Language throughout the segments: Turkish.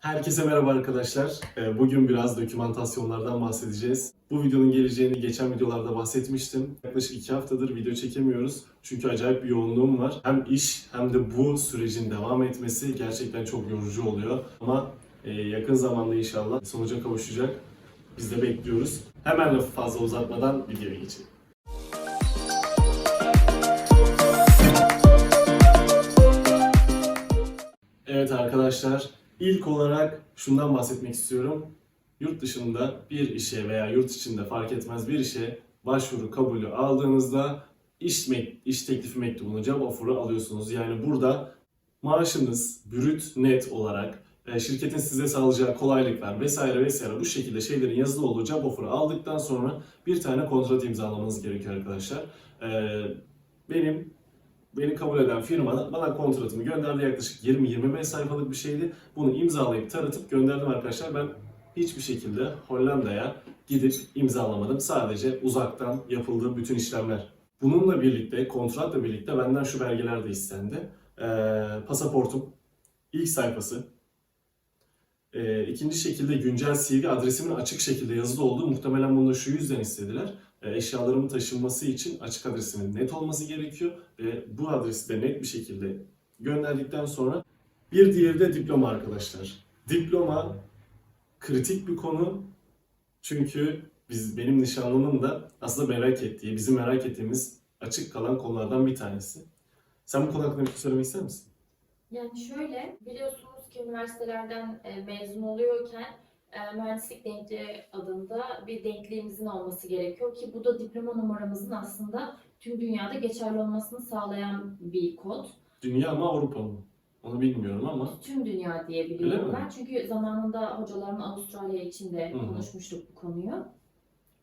Herkese merhaba arkadaşlar. Ee, Bugün biraz dokümantasyonlardan bahsedeceğiz. Bu videonun geleceğini geçen videolarda bahsetmiştim. Yaklaşık iki haftadır video çekemiyoruz. Çünkü acayip bir yoğunluğum var. Hem iş hem de bu sürecin devam etmesi gerçekten çok yorucu oluyor. Ama e, yakın zamanda inşallah sonuca kavuşacak. Biz de bekliyoruz. Hemen lafı fazla uzatmadan videoya geçelim. Evet arkadaşlar, ilk olarak şundan bahsetmek istiyorum. Yurt dışında bir işe veya yurt içinde fark etmez bir işe başvuru kabulü aldığınızda iş, iş teklifi mektubunu, job offer'ı alıyorsunuz. Yani burada maaşınız brüt net olarak e, şirketin size sağlayacağı kolaylıklar vesaire vesaire bu şekilde şeylerin yazılı olduğu job offer'ı aldıktan sonra bir tane kontrat imzalamanız gerekiyor arkadaşlar. E, Benim beni kabul eden firma bana kontratımı gönderdi. Yaklaşık 20-25 sayfalık bir şeydi. Bunu imzalayıp taratıp gönderdim arkadaşlar. Ben hiçbir şekilde Hollanda'ya gidip imzalamadım. Sadece uzaktan yapıldığı bütün işlemler. Bununla birlikte, kontratla birlikte benden şu belgeler de istendi. Ee, pasaportum, ilk sayfası. Ee, ikinci şekilde güncel CV adresimin açık şekilde yazılı olduğu muhtemelen bunu da şu yüzden istediler. Ee, eşyalarımın taşınması için açık adresimin net olması gerekiyor ve bu adresi de net bir şekilde gönderdikten sonra bir diğeri de diploma arkadaşlar. Diploma kritik bir konu çünkü biz benim nişanlımın da aslında merak ettiği, bizim merak ettiğimiz açık kalan konulardan bir tanesi. Sen bu konu hakkında bir şey söylemek ister misin? Yani şöyle, biliyorsunuz ki üniversitelerden e, mezun oluyorken e, mühendislik denkliği adında bir denkliğimizin olması gerekiyor ki bu da diploma numaramızın aslında tüm dünyada geçerli olmasını sağlayan bir kod. Dünya mı Avrupa mı? Onu bilmiyorum ama Tüm dünya diyebiliyorum ben. Çünkü zamanında hocalarımla Avustralya için de konuşmuştuk bu konuyu.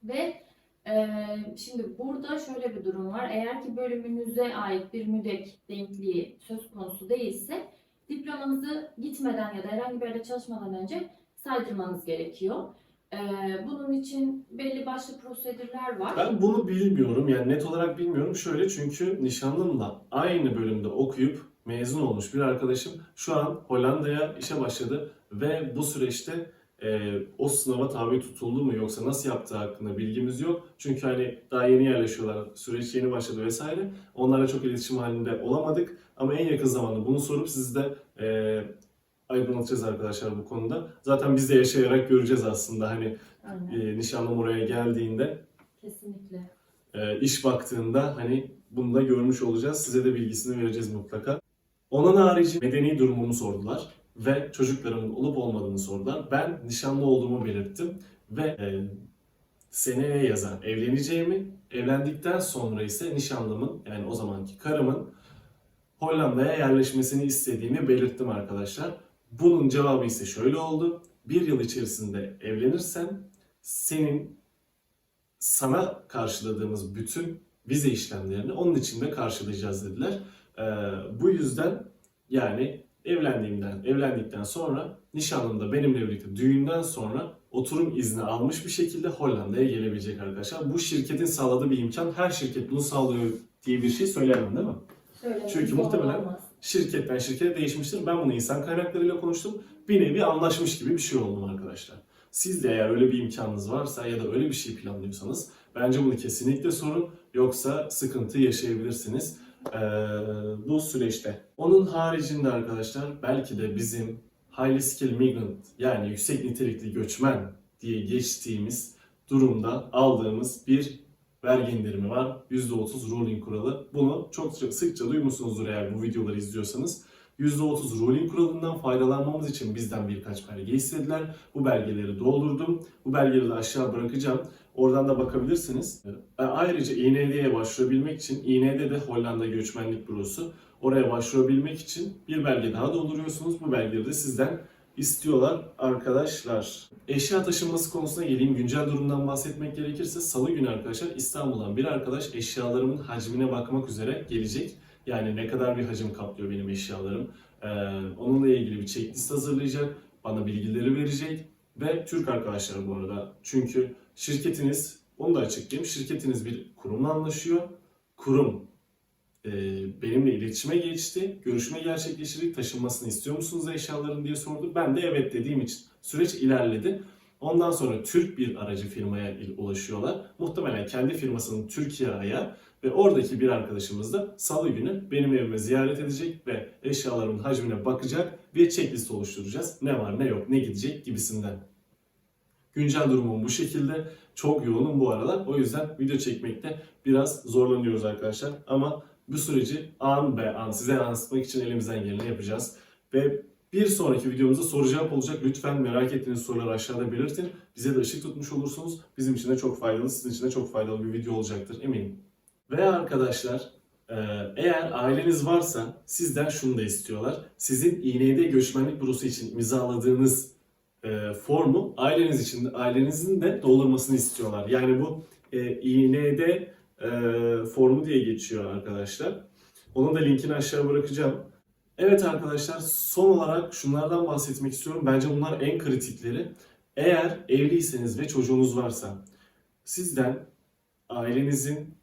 Ve e, şimdi burada şöyle bir durum var. Eğer ki bölümünüze ait bir müdek denkliği söz konusu değilse diplomanızı gitmeden ya da herhangi bir yerde çalışmadan önce saydırmanız gerekiyor. E, bunun için belli başlı prosedürler var. ben bunu bilmiyorum yani net olarak bilmiyorum. Şöyle çünkü nişanlımla aynı bölümde okuyup mezun olmuş bir arkadaşım şu an Hollanda'ya işe başladı ve bu süreçte e, o sınava tabi tutuldu mu yoksa nasıl yaptığı hakkında bilgimiz yok. Çünkü hani daha yeni yerleşiyorlar, süreç yeni başladı vesaire. Onlarla çok iletişim halinde olamadık ama en yakın zamanda bunu sorup sizi de e, aydınlatacağız arkadaşlar bu konuda. Zaten biz de yaşayarak göreceğiz aslında hani Aynen. e, nişanlım oraya geldiğinde Kesinlikle. e, iş baktığında hani bunu da görmüş olacağız. Size de bilgisini vereceğiz mutlaka. Onun harici medeni durumumu sordular ve çocuklarımın olup olmadığını sordular. Ben nişanlı olduğumu belirttim ve e, seneye yazan evleneceğimi, evlendikten sonra ise nişanlımın yani o zamanki karımın Hollanda'ya yerleşmesini istediğimi belirttim arkadaşlar. Bunun cevabı ise şöyle oldu. Bir yıl içerisinde evlenirsen senin sana karşıladığımız bütün vize işlemlerini onun için de karşılayacağız dediler. Ee, bu yüzden yani evlendiğimden, evlendikten sonra nişanlım da benimle birlikte düğünden sonra oturum izni almış bir şekilde Hollanda'ya gelebilecek arkadaşlar. Bu şirketin sağladığı bir imkan. Her şirket bunu sağlıyor diye bir şey söyleyemem değil mi? Şöyle Çünkü muhtemelen- olmaz. Şirketten şirkete değişmiştir. Ben bunu insan kaynaklarıyla konuştum. Bir nevi anlaşmış gibi bir şey oldum arkadaşlar. Siz de eğer öyle bir imkanınız varsa ya da öyle bir şey planlıyorsanız bence bunu kesinlikle sorun. Yoksa sıkıntı yaşayabilirsiniz ee, bu süreçte. Onun haricinde arkadaşlar belki de bizim highly skilled migrant yani yüksek nitelikli göçmen diye geçtiğimiz durumda aldığımız bir vergi indirimi var. %30 ruling kuralı. Bunu çok çok sıkça duymuşsunuzdur eğer bu videoları izliyorsanız. %30 ruling kuralından faydalanmamız için bizden birkaç belge istediler. Bu belgeleri doldurdum. Bu belgeleri de aşağı bırakacağım. Oradan da bakabilirsiniz. Ayrıca İND'ye başvurabilmek için, İND de Hollanda Göçmenlik Bürosu. Oraya başvurabilmek için bir belge daha dolduruyorsunuz. Bu belgeleri de sizden istiyorlar arkadaşlar. Eşya taşınması konusuna geleyim. Güncel durumdan bahsetmek gerekirse salı günü arkadaşlar İstanbul'dan bir arkadaş eşyalarımın hacmine bakmak üzere gelecek. Yani ne kadar bir hacim kaplıyor benim eşyalarım. Ee, onunla ilgili bir checklist hazırlayacak. Bana bilgileri verecek. Ve Türk arkadaşlar bu arada. Çünkü şirketiniz, onu da açıklayayım. Şirketiniz bir kurumla anlaşıyor. Kurum benimle iletişime geçti. Görüşme gerçekleştirdik. Taşınmasını istiyor musunuz eşyaların diye sordu. Ben de evet dediğim için süreç ilerledi. Ondan sonra Türk bir aracı firmaya ulaşıyorlar. Muhtemelen kendi firmasının Türkiye ayağı ve oradaki bir arkadaşımız da salı günü benim evime ziyaret edecek ve eşyalarımın hacmine bakacak ve checklist oluşturacağız. Ne var ne yok ne gidecek gibisinden. Güncel durumum bu şekilde. Çok yoğunum bu aralar. O yüzden video çekmekte biraz zorlanıyoruz arkadaşlar. Ama bu süreci an be an size yansıtmak için elimizden geleni yapacağız. Ve bir sonraki videomuzda soru cevap olacak. Lütfen merak ettiğiniz soruları aşağıda belirtin. Bize de ışık tutmuş olursunuz. Bizim için de çok faydalı, sizin için de çok faydalı bir video olacaktır eminim. Ve arkadaşlar e, eğer aileniz varsa sizden şunu da istiyorlar. Sizin İND göçmenlik bürosu için imzaladığınız e, formu aileniz için ailenizin de doldurmasını istiyorlar. Yani bu e, İND e, formu diye geçiyor arkadaşlar. Onun da linkini aşağı bırakacağım. Evet arkadaşlar son olarak şunlardan bahsetmek istiyorum. Bence bunlar en kritikleri. Eğer evliyseniz ve çocuğunuz varsa sizden ailenizin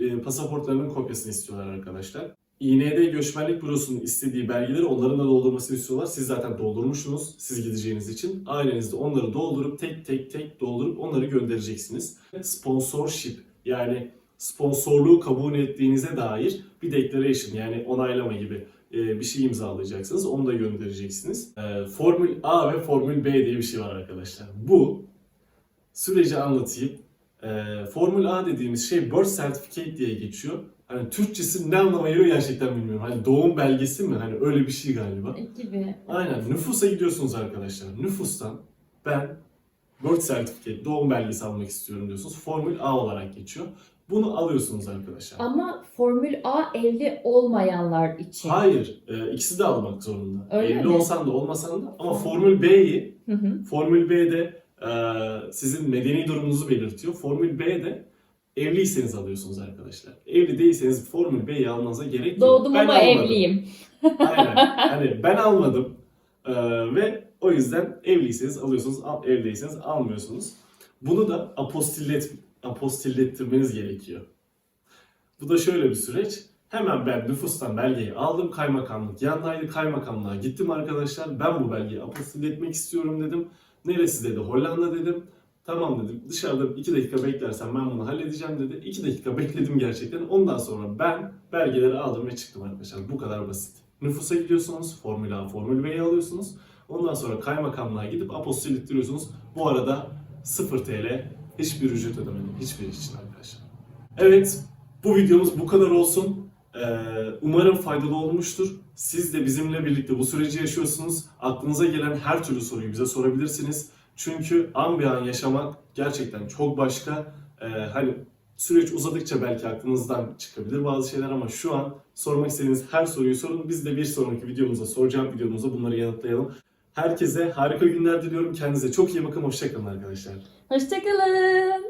e, pasaportlarının kopyasını istiyorlar arkadaşlar. İND Göçmenlik Bürosu'nun istediği belgeleri onların da doldurmasını istiyorlar. Siz zaten doldurmuşsunuz siz gideceğiniz için. Aileniz de onları doldurup tek tek tek doldurup onları göndereceksiniz. Sponsorship yani sponsorluğu kabul ettiğinize dair bir declaration yani onaylama gibi e, bir şey imzalayacaksınız. Onu da göndereceksiniz. E, Formül A ve Formül B diye bir şey var arkadaşlar. Bu süreci anlatayım. E, Formül A dediğimiz şey birth certificate diye geçiyor. Hani Türkçesi ne anlama geliyor gerçekten bilmiyorum. Hani doğum belgesi mi? Hani öyle bir şey galiba. Gibi. Aynen nüfusa gidiyorsunuz arkadaşlar. Nüfustan ben birth certificate, doğum belgesi almak istiyorum diyorsunuz. Formül A olarak geçiyor. Bunu alıyorsunuz arkadaşlar. Ama Formül A evli olmayanlar için. Hayır, e, ikisi de almak zorunda. Öyle Evli mi? olsan da olmasan da. Ama Formül B'yi, Hı hı. Formül B'de e, sizin medeni durumunuzu belirtiyor. Formül B'de evliyseniz alıyorsunuz arkadaşlar. Evli değilseniz Formül B'yi almanıza gerek yok. Doğdum Ben ama almadım. evliyim. Aynen. Hani ben almadım. Ee, ve o yüzden evliyseniz alıyorsunuz, al, evliyseniz almıyorsunuz. Bunu da apostillet, apostillettirmeniz gerekiyor. Bu da şöyle bir süreç. Hemen ben nüfustan belgeyi aldım. Kaymakamlık yandaydı. Kaymakamlığa gittim arkadaşlar. Ben bu belgeyi apostilletmek istiyorum dedim. Neresi dedi? Hollanda dedim. Tamam dedim. Dışarıda iki dakika beklersen ben bunu halledeceğim dedi. İki dakika bekledim gerçekten. Ondan sonra ben belgeleri aldım ve çıktım arkadaşlar. Bu kadar basit. Nüfusa gidiyorsunuz. Formül A, Formül B'yi alıyorsunuz. Ondan sonra kaymakamlığa gidip apostillettiriyorsunuz. Bu arada 0 TL hiçbir ücret ödemedim. Hiçbir iş için arkadaşlar. Evet bu videomuz bu kadar olsun. Ee, umarım faydalı olmuştur. Siz de bizimle birlikte bu süreci yaşıyorsunuz. Aklınıza gelen her türlü soruyu bize sorabilirsiniz. Çünkü an bir an yaşamak gerçekten çok başka. Ee, hani süreç uzadıkça belki aklınızdan çıkabilir bazı şeyler ama şu an sormak istediğiniz her soruyu sorun. Biz de bir sonraki videomuzda, soracağım videomuzda bunları yanıtlayalım. Herkese harika günler diliyorum. Kendinize çok iyi bakın. Hoşçakalın arkadaşlar. Hoşçakalın.